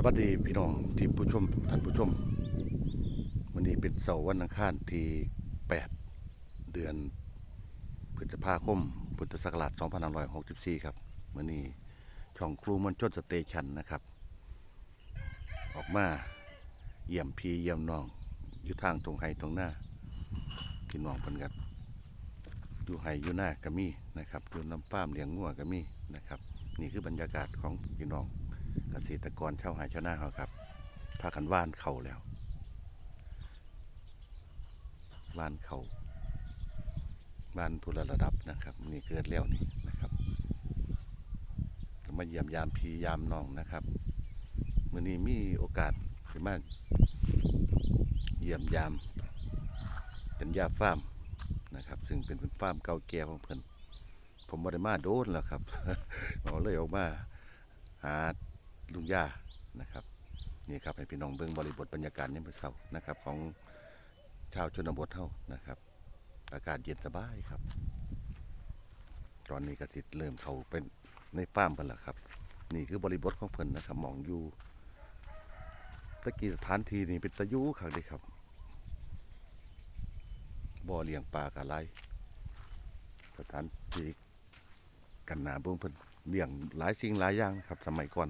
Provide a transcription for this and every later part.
สวัสดีพี่น้องที่ผู้ชมท่านผู้ชมวันนี้เป็นเสาร์วันอังคารที่ 8 เดือนพฤษภาคมพุทธศักราช2564 ครับวันนี้ช่องครูมันชนสเตชันนะครับ ออกมาเยี่ยมพี่เยี่ยมน้อง อยู่ทางตรงไห้ตรงหน้าพี่น้องเพิ่นกันอยู่ไห้อยู่หน้าก็มีนะครับอยู่น้ำป้ามเลี้ยงงัวก็มีนะครับ นี่คือบรรยากาศของพี่น้อง เกษตรกรชาวไร่ชาวนาเขาครับพากันว่านเข่าแล้วว่านเขาว่านพุละระดับนะครับ นี่เกิดแล้วนี่นะครับมาเยี่ยมยามพี่ยามน้องนะครับมื่อนี้มีโอกาสที่มาเยี่ยมยามเป็นยาฟาร์มนะครับ ซึ่งเป็นฟาร์มเก่าแก่ของเพิ่นผมบ่ได้มาโดนแล้วครับเราเลยออกมาหา ลุงย่านะครับนี่ครับให้พี่น้องเบิ่งบริบทบรรยากาศยามมื้อเช้านะครับ ของชาวชนบทเฮานะครับ อากาศเย็นสบายครับ ตอนนี้ก็สิทธ์เริ่มเข้าเป็นในฟาร์มเพิ่นแล้วครับ นี่คือบริบทของเพิ่นนะครับมองอยู่ตะกี้สถานที่นี่เป็นตะยูครั้งนี้ครับบ่อเลี้ยงปลากะไรสถานที่กันหนาเบิ่งเพิ่นเลี้ยงหลายสิ่งหลายอย่างครับ สมัยก่อน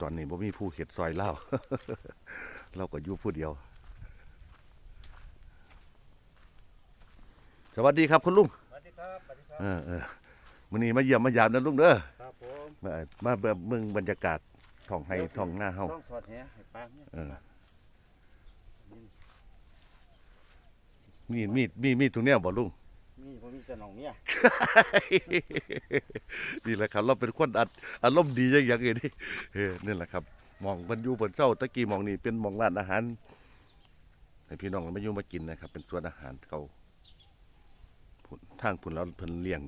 ตอนนี้บ่มีผู้เข็ดซอยเล่าเราก็อยู่ผู้เดียว สวัสดีครับคุณลุงสวัสดีครับสวัสดีครับเออเออมื้อนี้มาเยี่ยมมายามนะลุงเด้อครับผมมามาเบิ่งเบิ่งบรรยากาศท้องไห้ท้องหน้าเฮาต้องสอดแหให้ปลาเนี่ยเออมีมีมีมีตรงเนี้ยบ่ลุงนี่ผมมีแต่หนองเมีย นี่แหละครับ เราเป็นคนอัดอารมณ์ดีอย่างอย่างนี้เออนี่แหละครับหมองมันอยู่บนเจ้าตะกี้หมองนี่เป็นหมองร้านอาหารให้พี่น้องมาอยู่มากินนะครับ เป็นส่วนอาหารเขาทางพุ่นเราเพิ่นเลี้ยง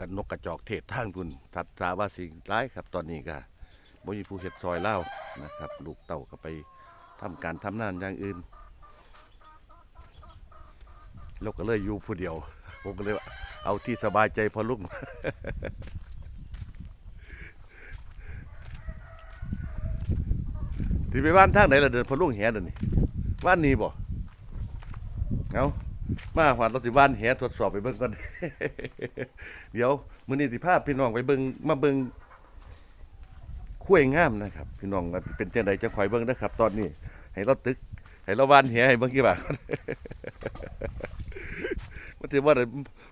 กันนกกระจอกเทศทางพุ่นทัดตาว่าสิ่งร้ายครับ ตอนนี้ก็บ่มีผู้เฮ็ดซอยเล่านะครับ ลูกเต่าก็ไปทำการทำงานอย่างอื่น เราก็เลยอยู่ผู้เดียว ผมก็เลยว่าเอาที่สบายใจพอลุงที่ไปบ้านทางไหนล่ะเดินพอลุงแหเดินนี่บ้านนี้บ่เอามาหวานราสิบ้านแหทดสอบไปเบิ่งก่อนเดี๋ยวมื้อนี้สิพาพี่น้องไปเบิ่งมาเบิ่งคุ้ยงามนะครับ พี่น้องว่าเป็นเจังไดจะคอยเบิ่งนะครับ ตอนนี้ให้เราตึก ให้เราบ้านแหให้เบิ่งกี่บาทมันถือว่าได้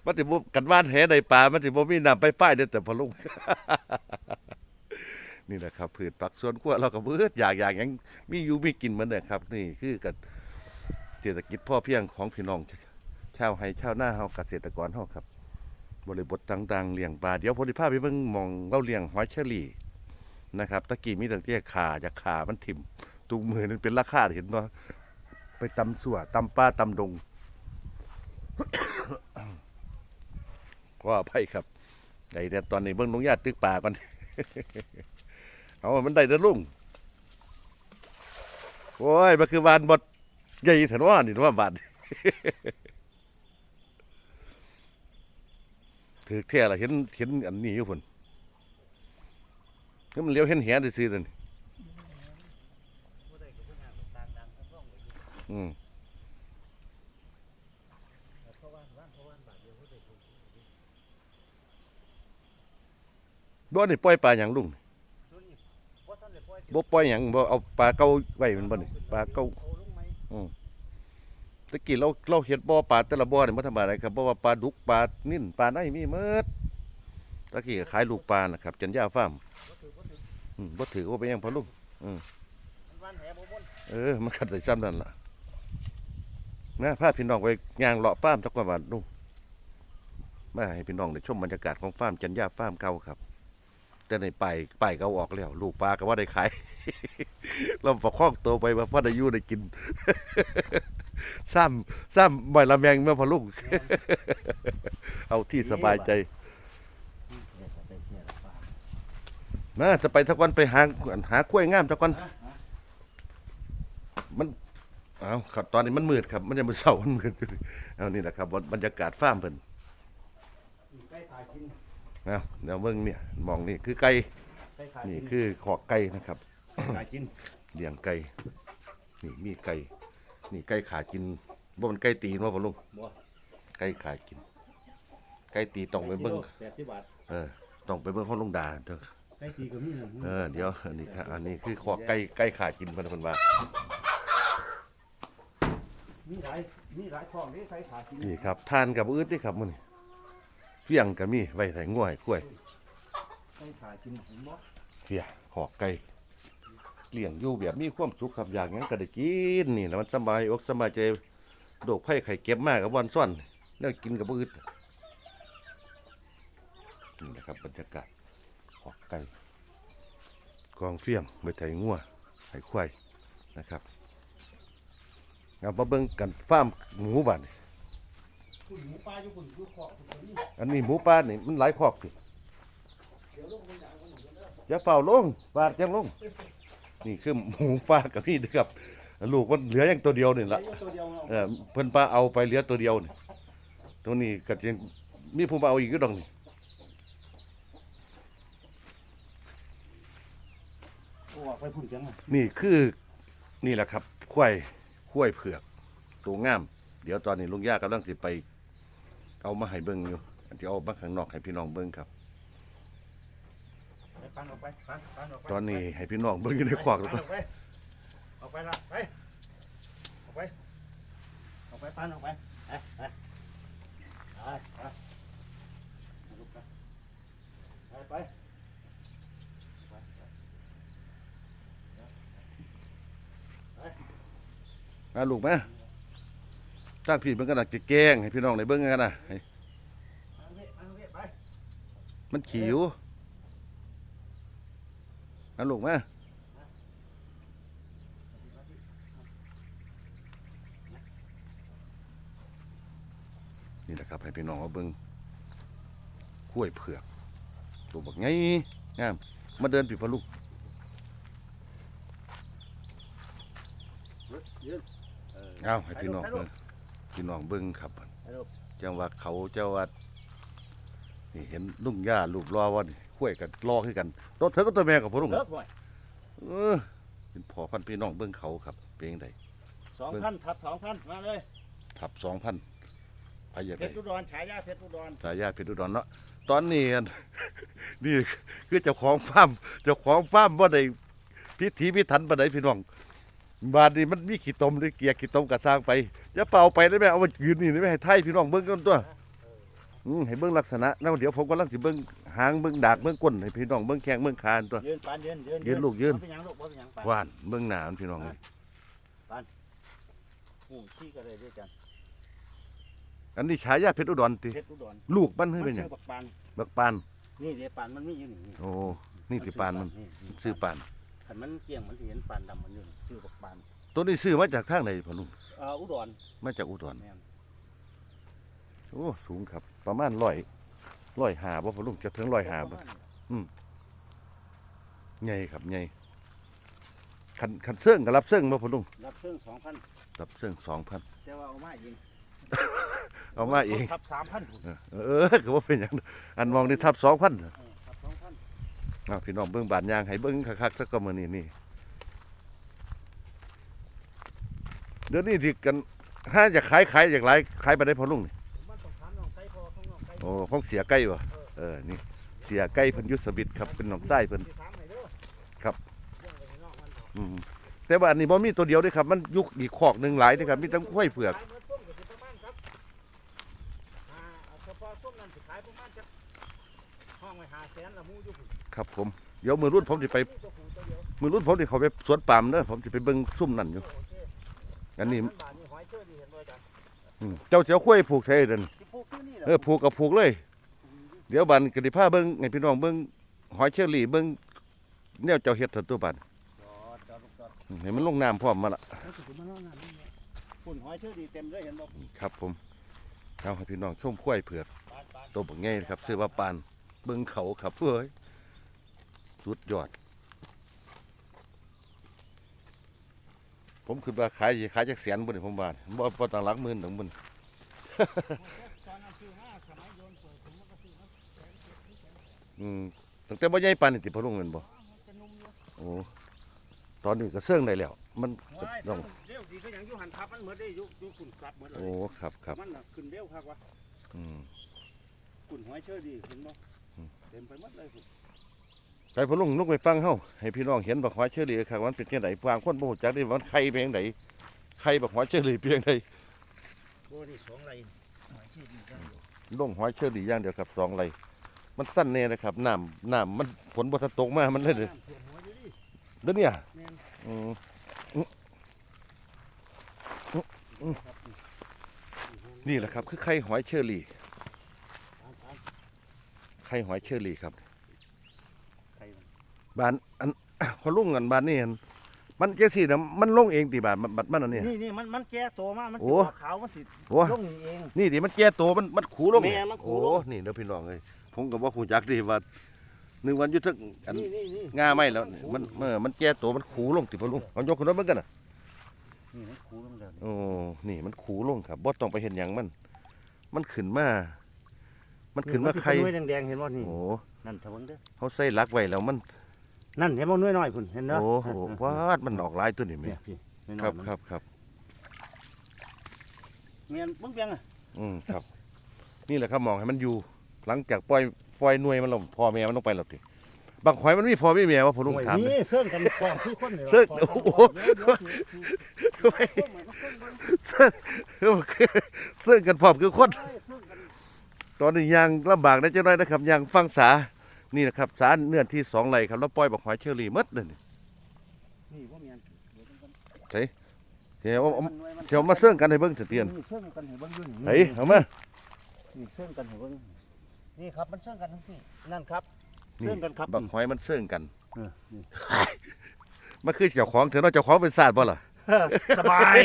มันถือว่ากันว่านแหในป่ามันถือว่ามีน้ำไปป้ายเด้แต่พอลุงนี่แหละครับพืชผักสวนครัวเราก็เบิดอยากอยากหยังมีอยู่มีกินเหมือนเดิมครับ นี่คือกับเศรษฐกิจพ่อเพียงของพี่น้องชาวไร่ชาวหน้าเฮาเกษตรกรเฮาครับ บริบทต่างๆเลี้ยงปลาเดี๋ยวพอดีพาไปเบิ่งมองเราเลี้ยงหอยเชอรี่นะครับตะกี้มีตั้งแต่ขาจากขามันถิ่มตุกมือนั้นเป็นราคาเห็นบ่ไป ตำสัวตำป้าตำดง ก็อภัยครับไอ้เดี๋ยตอนนี้เบิ่งลงญาติตึกป่าก่อน เอามันได้เด้อลุงโอ้ยมันคือวานบดใหญ่ถันว่านี่ว่าบานถือแท้ละเห็นเห็นอันนี้อยู่พุ่นคือมันเลี้ยวเห็นแหนซื่อๆนั่น อืมบ่นี่ปล่อยปลาหยังลุงบ่ปล่อยหยังบ่เอาปลาเก่าไว้มันบ่นี่ปลาเก่าตะกี้เราเราเฮ็ดบ่อปลาแต่ละบ่อนี่บ่ธรรมดาครับบ่ว่าปลาดุกปลานิ่นปลาไหนมีหมดตะกี้ก็ขายลูกปลานะครับจันยาฟาร์มอืมบ่ถือว่าเป็นหยังพอลุงวันแหบ่บนเออ มันขัดได้ซ้ำนั่นล่ะ นะพาพี่น้องไปย่างเลาะฟาร์มจักกว่าบาทลุงมาให้พี่น้องได้ชมบรรยากาศของฟาร์มจันยาฟาร์มเก่าครับ แต่ในไปไปเขาออกแล้ว ลูกปลาก็ว่าได้ขาย เราประคองตัวไปว่าพ่อได้ยู่ได้กิน ซ้ำซ้ำบ่อยละแมงเมื่อพอลูก เอาที่สบายใจนะจะไปทักวันไปหาหากล้วยงามทักวันมัน เอาครับตอนนี้มันมืดครับ มันยังมืดเสาร์มันมืดเอานี่แหละครับบรรยากาศฟาร์มเพิ่นใกล้ตายกินเอาเดี๋ยวเบิ่งเนี่ยมองนี่คือไก่ไก่ขานี่กินคือขอกไก่นะครับขากินเลี้ยงไก่นี่มีไก่นี่ไก่ขากินบ่มันไก่ตีนว่าพ่อลุงบ่ไก่ขากิน ไก่ตีต้องไปเบิ่งแปดสิบบาทเออต้องไปเบิ่งของลุงดาเถอะไก่ตีก็มีนะเออเดี๋ยวอันนี้ครับอันนี้คือขอกไก่ไก่ขากินเพิ่นเพิ่นว่า มีหลายมีหลายของนี่ไก่ขากินนี่ครับทานกับอืดนี่ครับมื้อนี้เฟียงก็มีไว้ใส่ง่วยกล้วยไก่ขากินเห็นบ่เฟียขอกไก่เลี้ยงอยู่แบบมีความสุขครับอยากหยังก็ได้กินนี่แล้วมันสบายอกสบายใจโรคภัยไข้เก็บมากกับวันซ่อนแล้วกินกับอืดนี่แหละครับบรรยากาศขอกไก่กองเฟียงไว้ใส่งัวใส่ควายนะครับ เอามาเบิ่งกันฟาร์มหมูบ้านนี่คุณหมูปลาอยู่คุณอยู่ขอบคุณนี่อันนี้หมูป่านี่มันหลายคอกสิอย่าเฝ้าลงบาดจังลง นี่คือหมูป่ากับพี่เด้อครับ ลูกมันเหลืออย่างตัวเดียวนี่ละไก่อยู่ตัวเดียวเออเพิ่นป้าเอาไปเหลือตัวเดียวนี่ตัวนี้ก็จะมีผู้มาเอาอีกก็ดองนี่โอ้ไปพุ่นจังอะนี่คือนี่แหละครับควาย ควายเผือกตัวงาม เดี๋ยวตอนนี้ลุงย่ากำลังสิไป เอามาให้เบิ่งอยู่อันที่เอามาข้างนอกให้พี่น้องเบิ่งครับ ไปปันออกไปปันปันออกไปตอนนี้ให้พี่น้องเบิ่งอยู่ในควักปัแล้วนก็ออกไปออกไปละไปออกไปออกไปปันออกไปไปไปไปไปไปไป มาลูกมาจ้างพี่มันก็น่าจะแกล้งให้พี่น้องได้เบิ่งกันนะให้เอาเว้ยเอาเว้ยไปมันขิวมาลูกมานี่แหละครับให้พี่น้องเอาเบิ่งกล้วยเผือก ตัวบักไงงามมาเดินปีพะลูกยืน เอาให้พี่น้องเบิ่งพี่น้องเบิ่งครับให้ลูกจังว่าเขาเจ้าว่านี่เห็นลุงย่าลูกรอว่านี่คุยกันรอคือกันตัวเธอก็ตัวแม่กับพ่อลุงเลิกบ่อยเออเป็นพ่อพันพี่น้องเบิ่งเขาครับเป็นจังไดสองพันทับสองพันมาเลยทับสองพันไปอยากเพได้ชรอุดรฉายาเพชรอุดรสายญาติเพชรอุดรเนาะตอนนี้อันนี่คือเจ้าของฟาร์มเจ้าของฟาร์มว่าได้พิธีพิถันปานใดพี่น้อง บาดนี้มันมีขี้ตมหรือเกียร์ขี้ตมกระสร้างไปอย่าเป่าไปได้ไหมเอามายืนนี่ได้ไหมให้ไทยพี่น้องเบิ่งกันตัวอืมให้เบิ่งลักษณะแล้วเดี๋ยวผมกำลังสิเบิ่งหางเบิ่งดากเบิ่งก้นให้พี่น้องเบิ่งแข้งเบิ่งคานตัว ยืนปานยืนยืนยืนลูกยืน บ่เป็นหยังลูกบ่เป็นหยังปานว่านเบิ่งหน้ามันพี่น้องเลยหูขี้ก็เลยด้วยกันอันนี้ฉายาเพชรอุดรติเพชรอุดรลูกมันมัให้นเป็นหยัชื่งอบักปานบักปานนี่เดี๋ยวปานมันมีอยู่นี่โอ้นี่ติปานมันซื้อปาน คันมันเกี่ยงมันสิเห็นปานดำมันอยู่นี่ชื่อบักปานตัวนี้ซื้อมาจากทางไหนพ่อลุงเอ่ออุดรมาจากอุดรแม่นโอ้สูงครับ ประมาณร้อยร้อยหาบ่พอลุงจะถึงร้อยหาบ่ประมณใหญ่ครับใหญ่คันคันเสื่องก็รับเสื่องบ่พอลุงรับเครื่องสองพันรับเสื่องสองพันแต่ว่าเอามาเองเอามาเองทับสามพันเออเออก็ว่าเป็นอย่างนั้นอันมองนี่ทับสองพันทับสองพัน เอาพี่น้องเบิ่งบานยางให้เบิ่งคักๆสักก็มื้อนี้นี่เดี๋ยวนี้ที่กันถ้าอยากขายขายอยากหลายขายไปได้พอลุงนี่มันต้องถามน้องไก่พอของน้องไก่โอ้ของเสียไก่บ่เออนี่เสียไก่เพิ่นอยุสบิดครับเป็นน้องไส้เพิ่นสิถามให้เด้อครับเรื่องไปน้องมันบอกอืมแต่ว่าอันนี้บ่มีตัวเดียวเด้วยครับ มันยุกอีกคอกหนึ่งหลายเด้วยครับมีทั้งข้อยเผือกขายเมื่อต้นก็สิประมาณครับอ่าเอาเฉพาะต้นนั้นสิขายประมาณจักห้องไว้ห้าแสนละหมูอยู่พุ่น ครับผมเดี๋ยวมือรุ่นผมจะไปตัวผู้ตัวเดียวมือรุ่นผมจะเขาไปสวนปาล์มเด้อผมจะไปเบิ่งซุ่มนั่นอยู่โอเคอันนี้มับาทนี่หอยเชอรี่เห็นบ่จ๊ะอืมเจ้าเสียวข้อยผูกใส่เดินสิปลูกซื้อนี่แหละเออผูกกับผูกเลย เดี๋ยวบันกระดิผ้าเบิ่งให้พี่น้องเบิ่งหอยเชอรี่เบิ่งแนวเจ้าเฮ็ดเถอะตัวบันจอดจอดลูกจอดอืมให้มันลงน้ำพร้อมมาละเอาสิขึ้นมาน้องน้ำนี่แหละปุ่นหอยเชอรี่เต็มเลยเห็นบ่ครับผมเอาให้พี่น้องชมข้อยเผือกปานปานตัวบักง่ายครับ ซื้อว่าปานเบิ่งเขาครับเอ้ย สุดยอด ผมคิดว่าขายสิขายจักแสนบ่นี่ผมว่าบ่บ่ต่างหลักหมื่นถึงบ่นตอนนั้นซื้อมาสมัยโยนสวยผมมันก็ซื้อมาแสนเจ็ดหรือแสนอืมตั้งตั้งแต่บ่ใหญ่ปานนี่ติพะลุงแม่นบ่จะนุ่มอยู่โอ้ตอนนี้ก็เสื่องได้แล้ว มันก็ว้ายต้องเร็วดีก็ยังอยู่หันทับมันเหมือนได้อยู่อยู่ขุนกลับเหมือนเลยโอ้ครับครับมันน่ะขึ้นเร็วครับวะอืมขุนหอยเชอดีเห็นบ่อืมเต็มไปหมดเลยคุณ ไปพะลุงนุกไปฟังเฮาให้พี่น้องเห็นบักหอยเชอรี่ครับว่ามันเป็นจังไดบางคนบ่ฮู้จักได้ว่ามันไข่เป็นจังไดไข่บักหอยเชอรี่เป็นจังไดโบนี่สองไรหอยเชอดีกันอยู่ลงหอยเชอรี่อย่างเดียวครับสองไหลมันสั้นแน่นะครับน้ำน้ำมันฝนบ่ทันตกมามันเลยเด้อน้ำท่วมหัวอยู่ดิเด้อเนี่ยแม่นอืมครับนี่นี่แหละครับ คือไข่หอยเชอรี่ตามตามไข่หอยเชอรี่ครับใครมัน บ้านอันพอลุงกันบ้านนี่อันมันจังซี่นะมันลงเองติบาดมันบัดมันอันนี้ นี่นี่มันมันแก่ตัวมากมันโอ้สิขาวมันสิโอ้ลงนี่เอง นี่ดิมันแก่ตัวมันมันขูลงแม่มันขูโอ้ลงนี่เด้อพี่น้องเอ้ยผมก็บ่ฮู้จักดิว่าหนึ่งวันอยู่ทึกอันนี่นี่นี่งาไม่แล้วนี่มันเมื่อมันแก่ตัวมันขูลงติพอลุงเอายกขึ้นมาเบิ่งกันน่ะนี่มันขูลงแล้วโอ้นี่มันขูลงครับบ่ต้องไปเห็นหยังมัน มันขึ้นมา มันขึ้นมาไข่นสิเป็นหน่วยแดงๆเห็นบ่นี่โอ้ นั่นทะเบิงเด้อเขาใส่ลักไว้แล้วมัน นั่นเห็นบ่หน่วยน้อยพุ่นเห็นเด้อโอ้โหวาดมันออกลายตัวนี้แม่เนี่ยพี่หน่วยน้คอรัยบมันครับครับเมียนเบิ่งเปียงอะอืมครับ นี่แหละครับมองให้มันอยู่ หลังจากปล่อยปล่อยหน่วยมันลงพ่อแม่มันลงไปแล้วติบางหอยมันมีพ่อมีแม่ว่าผมลุงโอ้ยถามนี่เสื่องกันกองคือคนนี่เสื่องว่าโอ้โหเดี๋ยวเดี๋ยวเดี๋ยวเดี๋ยวเดี๋ยวเหมือนคนเบิ่งซึ่งซึ่งกันพร้อมคือคนเอ้ยเสื่องกันตอนนี้ยังลำบากนะเจ้าน้อยนะครับยังฟังสา นี่นะครับสาเนื้อที่สองไหลครับแล้วปล่อยบักหอยเชอรี่หมดเลยนี่นี่บ่แม่นเดี๋ยวเบิ่งก่อนเดี๋ยวเอาเอาหน่วยมันเดี๋ยวมาเสื่องกันให้เบิ่งเสถียรนี่เสื่องกันให้เบิ่งอยู่นี่เฮ้ยเอามา นี่เสื่องกันให้เบิ่งนี่ครับมันเสื่องกันทั้งสี่นั่นครับนี่เสื่องกันครับบักหอยมันเสื่องกันเออนี่ มันคือเจ้าของเถอะเนาะเจ้าของเป็นศาสตร์บ่ล่ะสบาย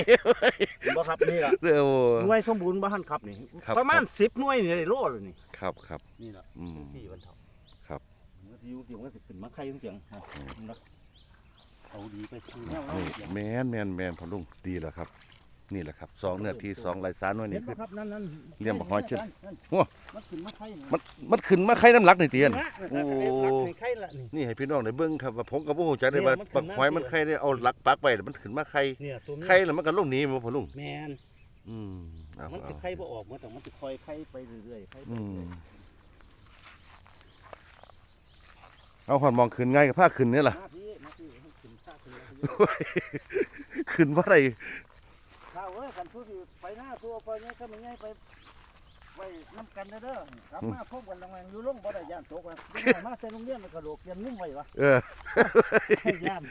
บ่ครับนี่ล่ะเด้อโอ้ หน่วยสมบูรณ์บ่ทันครับนี่ครับ ประมาณ10หน่วยนี่ได้โลเลยนี่ครับครับนี่ล่ะอืม สี่วันเท่าครับมันสิ อยู่สิมันก็สิขึ้นมาไข่เพียงๆนะนะเอาดีไปซื้อแนวเรานี่เสียงแมนแมนแมนพอลุงดีแล้วครับ นี่แหละครับสองเนื้อที่สองลายสารหน่วยเห็นี่นคืบ่อครับนั่นนั่นเลี้ยงบักหอยเชิดนั่น โอ้มันขึ้นมาไข่นี่มันมันขึ้นมาไข่น้ำหลักในเตียนโอ้โอ้ไข่ละนี่ นี่ให้พี่น้องได้เบิ่งครับว่าผมกับผู้จักได้ว่าเนี่ยมันขึ้บันกมา หอยมันสิไข่ได้เอาหลักปักไว้แล้วมันขึ้นมาไข่เนี่ยตัวนี้ไข่แล้วมันก็ลงหนีมาพอลุงแมนอืมเอามันจะเอาไข่บ่ออกมันแต่มันจะคอยไข่ไปเรื่อยๆไข่ไปอืมเรื่อย เอาหอนมองขึ้นง่ายกับผ้าขึ้นนี่ๆล่ะมาพี่มาพี่ให้ขึ้นข้าขึ้นมาพี่ขึ้นว่าไรข้าวเอ้ยกันทุกทีไปหน้าตัวไปเนี่ยก็ไม่ง่ายไป ไว้น้ำกันเด้อเด้อกลับมาพบกันตรงนั้นอยู่ลงบ่ได้ย่านตกว่ะมาแต่โรงเรียนมันกระโดดเตรียมงุ้มไว้วะเออย่าน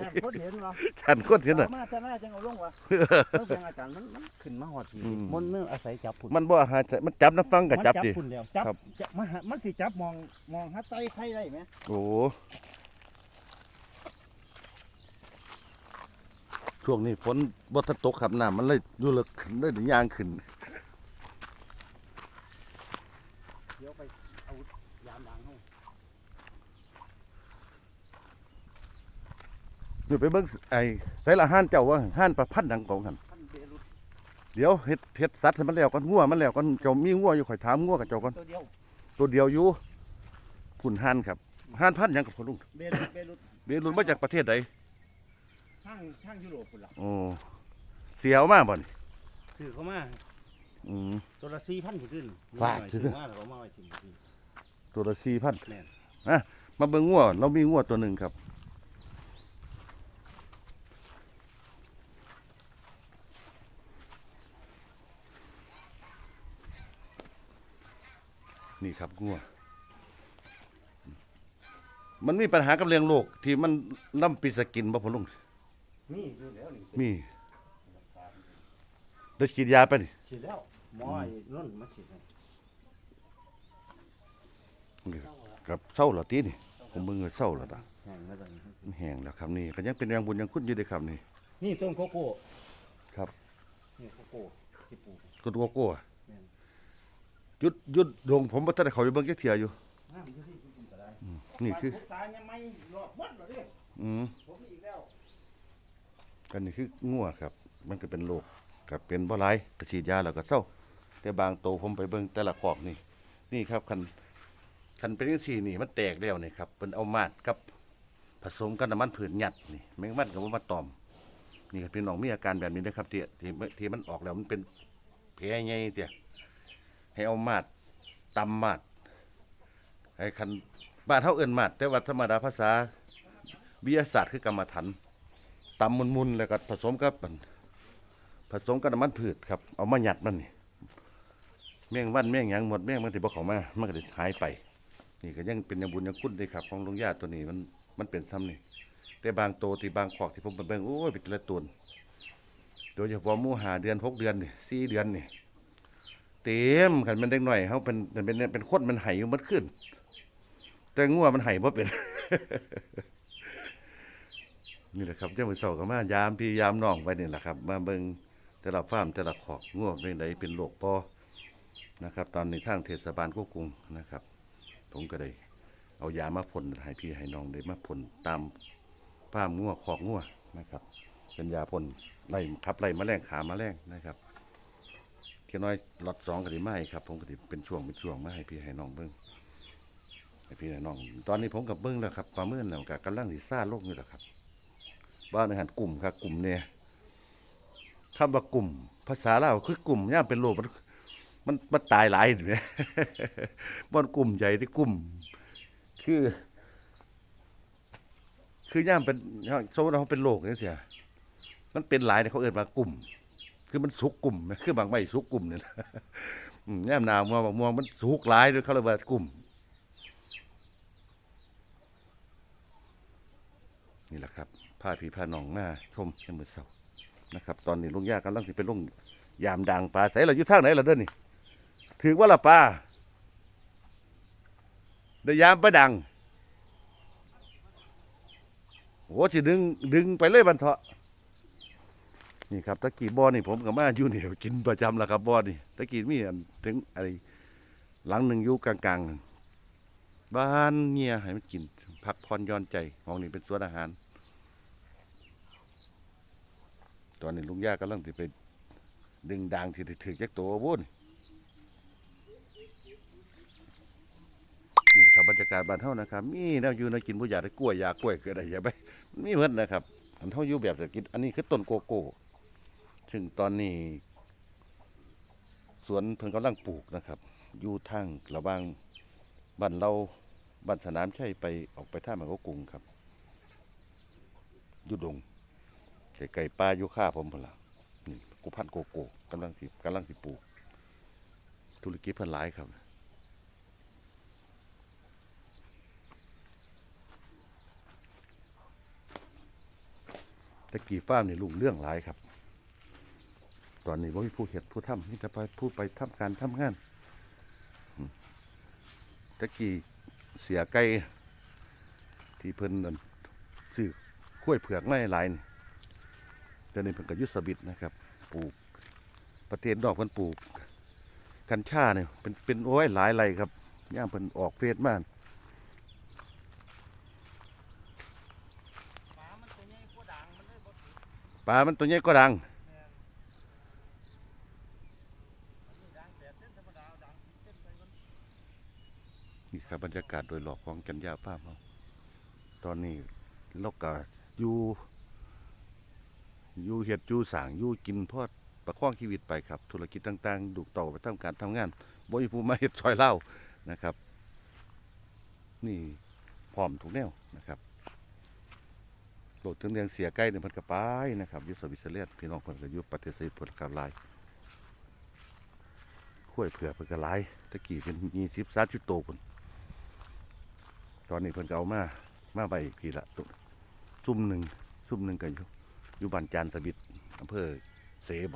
ย่านคนเห็นวะท่านคนเห็นน่ะมาแต่หน้าจังเอาลงวะเออเป็นอาจารย์มันมันขึ้นมาหอดทีอืมมันเนื่ออาศัยจับผุนมันบ่อาหารมันจับน้ำฟังกับจับดิผุนแล้วจับครับจับมันหามันสิจับมองมองหาไตไข่ได้ไหมโอ้ช่วงนี้ฝนบ่ทันตกครับน้ำมันเลยอยู่เลิกขึ้นเลยยางขึ้น เดี๋ยวไปเอายามล้างให้ อยู่ไปเบิ่งไอ้ใส่ละห้านเจ้าว่าห้านประพันธ์ดังของกันท่านเบรุษเดี๋ยวเฮ็ดเฮ็ดสัตว์ให้มันแล้วก่อนงัวมันแล้วก่อนเจ้ามีงัวอยู่ข่อยถามงัวกับเจ้าก่อนตัวเดียวตัวเดียวอยู่พุ่นห้านครับห้านพันธุ์หยังกับพ่อลุงเบรุษเบรุษเบรุนมาจากประเทศใดข้างข้างยุโรปพุ่นละโอ้เสียวมาบ่นี่ซื้อเข้ามาอืมตัวละสี่พันขึ้นว่าซื้อมาแล้วก็มาไว้ทิ้งที่ตัวละสี่พันแม่นมาเบิ่งงัวเรามีงัวตัวหนึ่งครับ นี่ครับงัวมันมีปัญหากับเรื่องโรคที่มันล่ำปีสกินบ่พอลุงนี่อยู่แล้วนี่มีได้ฉีดยาไปนี่ฉีดแล้วหมอไอ้นั่นมาฉีดให้กับเศร้าเหรอตีนี่ผมเบิ่งว่าเศร้าแล้วนะแห้งแล้วตอนนี้มันแห้งแล้วครับนี่ก็ยังเป็นแรงบุญยังคุณอยู่เด้อครับนี่นี่ต้นโกโก้ครับนี่โกโก้ที่ปลูกกุดโกโก้อะแม่นห ยุดหยุดดวงผมบ่ทันได้เข้าไปเบิ่งจักเที่ยอยู่น้ำอยู่ที่กินก็ได้นี่คือปลูกสายยังไม่รอบหมดเลยอืม ผมอีกแล้วกันนี่คืองัวครับ มันก็เป็นโรคกับเป็นบ่หลายก็ฉีดยาแล้วก็เศร้า แต่บางโตวผมไปเบิ่งแต่ละขอกนี่ นี่ครับคันคันเป็นจังซี่นี่มันแตกแล้วนี่ครับเพิ่นเอามาดกับผสมกับน้ำมันผืนหยัดนี่แมงมันก็บ่มาตอม นี่ครับพี่น้องมีอาการแบบนี้นะครับที่ที่ที่มันออกแล้วมันเป็นแผลใหญ่เตี้ย ให้เอามาดตำมาดให้คันบ้านเฮาเอิ้นมาดแต่ว่าธรรมดาภาษาวิทยาศาสตร์คือกรรมฐานตำมุนๆแล้วก็ผสมกับผสมกับน้ำมันพืชครับ เอามาหยัดมันนี่แม่งวันแมงหยังหมดแม่งมันสิบ่เข้ามามันก็สิหายไป นี่ก็ยังเป็นยังบุญยังคุณเด้ครับ ของลุงย่าตัวนี้มันมันเป็นซ้ำนี่แต่บางโตที่บางขอกที่ผมไปเบิ่งโอ้ยเป็นละตัวโดยเฉพาะมู่หาเดือนหกเดือนนี่สี่เดือนนี่ เต็มขันมันเด็กหน่อยเขาเป็นเป็นเป็นเป็นคนมันไห้อยู่มันขึ้น แต่งัวมันไห้บ่เป็นนี่แหละครับเจ้ามือเสาก็มายามพี่ยามน้องไปนี่แหละครับ มาเบิ่งแต่ละฟาร์มแต่ละขอกงัวเป็นไดเป็นโรคปอนะครับ ตอนนี้ทางเทศบาลควบคุมนะครับ ผมก็ได้เอายามาพ่นให้พี่ให้น้องได้มาพ่นตามฟ้าร์มงัวขอกงัวนะครับ เป็นยาพ่นไล่ขับไล่แมลงขาแมลงนะครับ เขียน้อยล็อตสองก็ดีไม่ครับ ผมก็ดีเป็นช่วงเป็นช่วงมาให้พี่ให้น้องเบิ้งให้พี่ให้น้อง ตอนนี้ผมกับเบิ้งแล้วครับประเมินแล้วกับกำลังสิซ่าโลกนี่แหละครับบ้านอาหารกลุ่มครับกลุ่มเนี่ยคำว่ากลุ่ม ภาษาลาวคือกลุ่มย่าเป็นโลกมันมันมันตายหลายเนี่ยมันกลุ่มใหญ่ที่กลุ่ม คือ คือย่ามเป็นสมมติว่าเขาเป็นโรคนี่เสียมันเป็นหลายเนี่ยเขาเอิ้นว่ากลุ่ม คือมันสุกกลุ่มคือบางใบสุกกลุ่มเนี่ยนะอืมย่ามหนาวมาบางม่วงมันสุกหลายด้วยเขาเรียกว่ากลุ่มนี่แหละครับพาพี่พานองมาชมในมือเสาร์นะครับ ตอนนี้ลุงยากำลังสิเป็นลุงยามดังปลาใส่เราอยู่ทางไหนล่ะเด้อนี่ถือว่าละปลาได้ยามปลาดังโอ้สิดึงดึงไปเลยบันเถาะ นี่ครับตะกี้บ่อนี่ผมกับแมาอยู่นี่กินประจำแล้วครับบ่อนี่ตะกี้มีอันถึงอะไรหลังหนึ่งอยู่กลางๆ บ้านเงียให้มันกินพักผ่อนย้อนใจห้องนี้เป็นสวนอาหาร ตอนนี้ลุงย่ากำลังสิไปดึงด่างที่ถือจักตัววุ่นนี่ครับบรรยากาศบ้านเฮานะครับ มีแนวอยู่แนวกินผู้อยากได้กล้วยยากล้วยคืออะไรอย่าไปมีเพิ่นนะครับอันเฮาอยู่แบบเศรษฐกิจอันนี้คือต้นโกโก้ ซึ่งตอนนี้ สวนเพิ่นกำลังปลูกนะครับ อยู่ทางระหว่างบ้านเราบ้านสนามชัยไปออกไปท่ามันก็กรุงครับอยู่ดงไก่ๆป่าอยู่ข้าผมพุ่นล่ะนี่กูพันโกโก้กำลังสิกำลังสิปลูก ธุรกิจเพิ่นหลายครับตะกี้ฟ้ามนี่ลุงเรื่องหลายครับ ตอนนี้ว่ามีผู้เห็ดผู้ทำนี่จะไปผู้ไปทำการทำงานอืมตะกี้เสียไก่ที่เพิ่นนั่นซื้อข้วยเผือกไม่หลายนี่แต่นี่เพิ่นก็อยุสบิดนะครับ ปลูกประเทศดอกเพิ่นปลูก กัญชาเนี่ยเป็นเป็นโอ้ยหลายไรครับย่ามเพิ่นออกเฟซมาปลามันตัวใหญ่ก็ดัง นี่ ครับบรรยากาศโดยรอบของกันยาภาพเราตอนนี้เราก็อยู่อยู่เห็ดอยู่สางอยู่กินพอดประคองชีวิตไปครับ ธุรกิจต่างๆ ดูกต่อไปทำการทำงานบ่มีผู้มาเห็ดซอยเล่านะครับ นี่พร้อมทุกแนวนะครับโลดถึงเรียงเสียใกล้เนี่ยมันก็ไปนะครับยุสวิตเลนพี่น้องเพิ่นก็อยู่ประเสวิตเพิ่นก็หลายข้วยเผื่อเพิ่นก็หลายตะกี้เป็นยี่สิบสามสิบโตวพุ่น ตอนนี้เพิ่นก็เอามามาไปอีกทีละตุซุ่มหนึ่งซุ่มหนึ่งกันอยู่อยู่บ้านจานสบิดอำเภอเสบ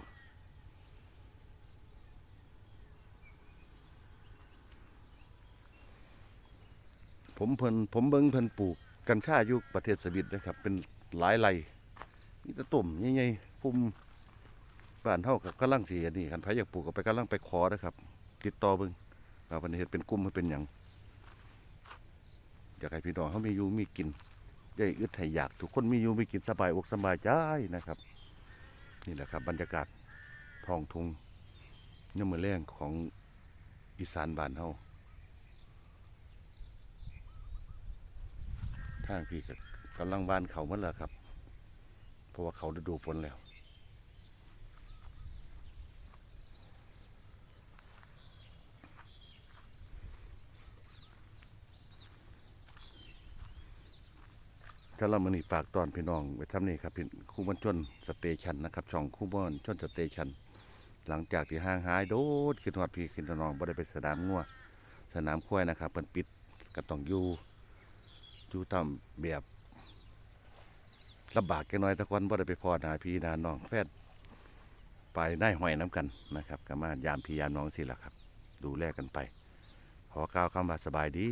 ผมเพิ่นผมเบิ่งเพิ่นปลูกกัญชาอยู่ประเทศสวิตนะครับ เป็นหลายไร่มีแตะตุ่มใหญ่ๆพุ่มบ้านเฮากับกำลังสิอันนี้คันไผอยากปลูกก็ไปกำลังไปขอนะครับ ติดต่อเบิ่งว่าเพิ่นเฮ็ดเป็นกลุ่มให้เป็นหยัง อยากให้พี่น้องเขามีอยู่มีกินได้อึดให้อยากทุกคนมีอยู่มีกินสบายอกสบายใจนะครับ นี่แหละครับบรรยากาศท้องทุ่งน้อำมือแรงของอีสานบ้านเฮาทางพี่กับกำลังบ้านเขาเมื่อไรครับ เพราะว่าเขาได้ดูฝนแล้ว ถ้าเรามันนี่ฝากตอนพี่น้องไปทำนี่ครับพี่คู่มันชนสเตชันนะครับ ช่องคู่มันชนสเตชันหลังจากที่ห่างหายโดดขึ้นฮอดพี่ขึ้นน้องบ่ได้ไปสนามงัวสนามควายนะครับเพิ่นปิดก็ต้องอยู่อยู่ตามแบบลำบากแค่น้อยตะกอนบ่ได้ไปพอหนาพี่นาน้องแฟดไปได้หอยน้ำกันนะครับก็มายามพี่ยามน้องสิล่ะครับ ดูแลกันไป ขอกล่าวคำว่าสบายดี